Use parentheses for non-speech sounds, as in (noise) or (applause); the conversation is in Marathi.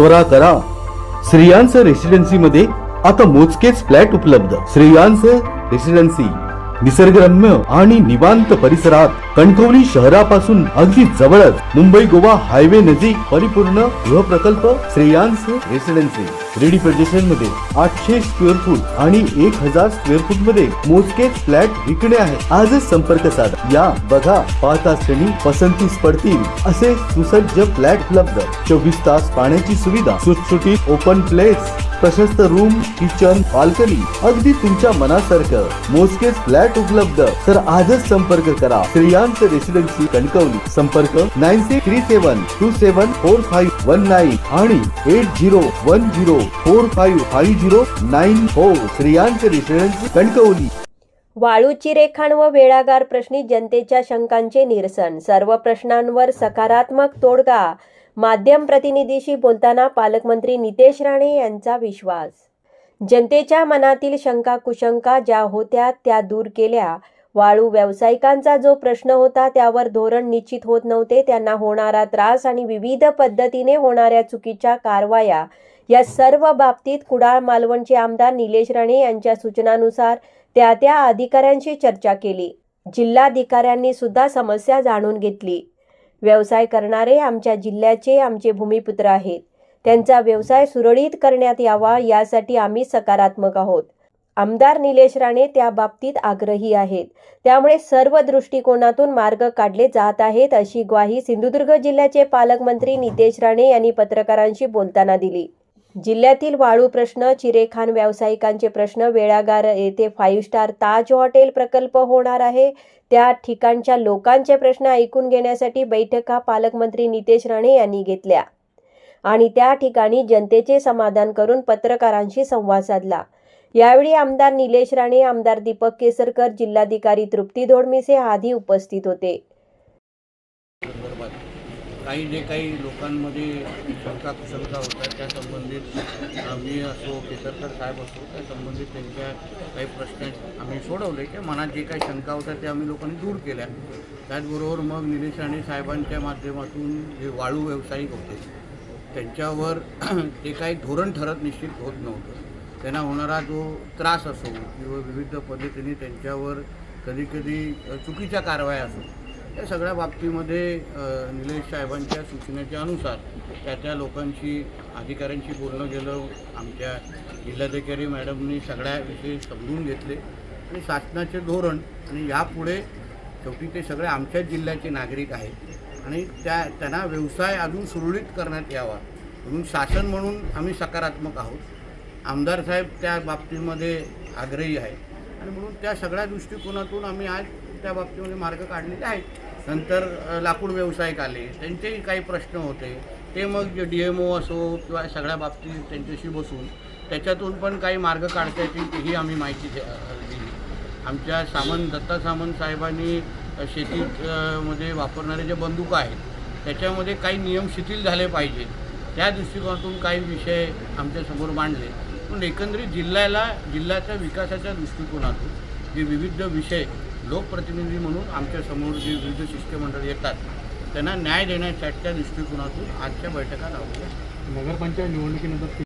त्वरा करा. श्रेयांस रेसिडेन्सी मध्ये आता मोजकेच फ्लॅट उपलब्ध. श्रेयांस रेसिडेन्सी निसर्गरम्य आणि निवांत परिसरात कणकवली शहरापासून अगदी जवळच मुंबई गोवा हायवे नजीक परिपूर्ण गृह प्रकल्प श्रेयांस रेसिडेन्सी रेडी मध्ये आठशे स्क्वेअर फूट आणि एक हजार स्क्वेअर फूटमध्ये मोजकेच फ्लॅट विकणे आहे. आजच संपर्क साधा. या बघा पाहता श्रेणी पसंतीस पडतील असे सुसज्ज फ्लॅट उपलब्ध. चोवीस तास पाण्याची सुविधा सुटसुटीत ओपन प्लेस प्रशस्त रूम किचन बाल्कनी अगदी तुमच्या मनासारखं मोजकेच फ्लॅट उपलब्ध. तर आजच संपर्क करा. श्रेयांस रेसिडेन्सी कणकवली. संपर्क nine six three seven two seven four five one nine आणि eight zero one zero four five five zero nine four Shreyans Kankavli. वाळूची रेखाण व वेळागार प्रश्नी जनतेच्या शंकांचे निरसन. सर्व प्रश्नांवर सकारात्मक तोडगा. माध्यम प्रतिनिधीशी बोलताना पालकमंत्री नितेश राणे यांचा विश्वास. जनतेच्या मनातील शंका कुशंका ज्या होत्या त्या दूर केल्या. वाळू व्यावसायिकांचा जो प्रश्न होता त्यावर धोरण निश्चित होत नव्हते. त्यांना होणारा त्रास आणि विविध पद्धतीने होणाऱ्या चुकीच्या कारवाया या सर्व बाबतीत कुडाळ मालवणचे आमदार निलेश राणे यांच्या सूचनानुसार त्या त्या अधिकाऱ्यांशी चर्चा केली. जिल्हाधिकाऱ्यांनी सुद्धा समस्या जाणून घेतली. व्यवसाय करणारे आमच्या जिल्ह्याचे आमचे भूमिपुत्र आहेत. त्यांचा व्यवसाय सुरळीत करण्यात यावा यासाठी आम्ही सकारात्मक आहोत. आमदार निलेश राणे त्या बाबतीत आग्रही आहेत. त्यामुळे सर्व दृष्टिकोनातून मार्ग काढले जात आहेत अशी ग्वाही सिंधुदुर्ग जिल्ह्याचे पालकमंत्री नितेश राणे यांनी पत्रकारांशी बोलताना दिली. जिल्ह्यातील वाळू प्रश्न चिरेखान व्यावसायिकांचे प्रश्न वेळागार येथे फाईव्ह स्टार ताज हॉटेल प्रकल्प होणार आहे. त्या ठिकाणच्या लोकांचे प्रश्न ऐकून घेण्यासाठी बैठका पालकमंत्री नितेश राणे यांनी घेतल्या आणि त्या ठिकाणी जनतेचे समाधान करून पत्रकारांशी संवाद साधला. यावेळी आमदार निलेश राणे आमदार दीपक केसरकर जिल्हाधिकारी तृप्ती धोडमिसे आधी उपस्थित होते. काही जे काही लोकांमध्ये शंका कुशंका होत्या त्या संबंधित आम्ही असो केसरकर साहेब असो त्या संबंधित त्यांच्या काही प्रश्न आम्ही सोडवले. किंवा मनात जे काही शंका होत्या त्या आम्ही लोकांनी दूर केल्या. त्याचबरोबर मग निलेश राणे साहेबांच्या माध्यमातून जे वाळू व्यावसायिक होते त्यांच्यावर (clears throat) ते काही धोरण ठरत निश्चित होत नव्हतं. त्यांना होणारा जो त्रास असो किंवा विविध पद्धतीने त्यांच्यावर कधीकधी चुकीच्या कारवाया असो या सगळ्या बाबतीमध्ये निलेश साहेबांच्या सूचनेच्या अनुसार त्या त्या लोकांशी अधिकाऱ्यांशी बोलणं गेलं. आमच्या जिल्हाधिकारी मॅडमनी सगळ्या विषयी समजून घेतले. आणि शासनाचे धोरण आणि यापुढे शेवटी ते सगळे आमच्याच जिल्ह्याचे नागरिक आहेत. आणि त्या त्यांना व्यवसाय अजून सुरळीत करण्यात यावा. म्हणून शासन म्हणून आम्ही सकारात्मक आहोत. आमदार साहेब त्या बाबतीमध्ये आग्रही आहेत. आणि म्हणून त्या सगळ्या दृष्टिकोनातून आम्ही आज त्या बाबतीमध्ये मार्ग काढलेले आहेत. नंतर लाकूड व्यावसायिक आले त्यांचेही काही प्रश्न होते. ते मग डी एम ओ असो किंवा सगळ्या बाबतीत त्यांच्याशी बसून त्याच्यातून पण काही मार्ग काढता येतील ही आम्ही माहिती दिली. आमच्या सामंत दत्ता सामंत साहेबांनी अ, शेतीत मध्ये वापरणारे जे बंदूक आहेत त्याच्यामध्ये काही नियम शिथिल झाले पाहिजेत. त्या दृष्टिकोनातून काही विषय आमच्यासमोर मांडले. पण एकंदरीत जिल्ह्याला जिल्ह्याच्या विकासाच्या दृष्टिकोनातून जे विविध विषय लोकप्रतिनिधी म्हणून आमच्यासमोर जे विविध शिष्टमंडळ येतात त्यांना न्याय देण्याच्या दृष्टिकोनातून आजच्या बैठका लावल्या नगरपंचायत निवडणुकीनंतर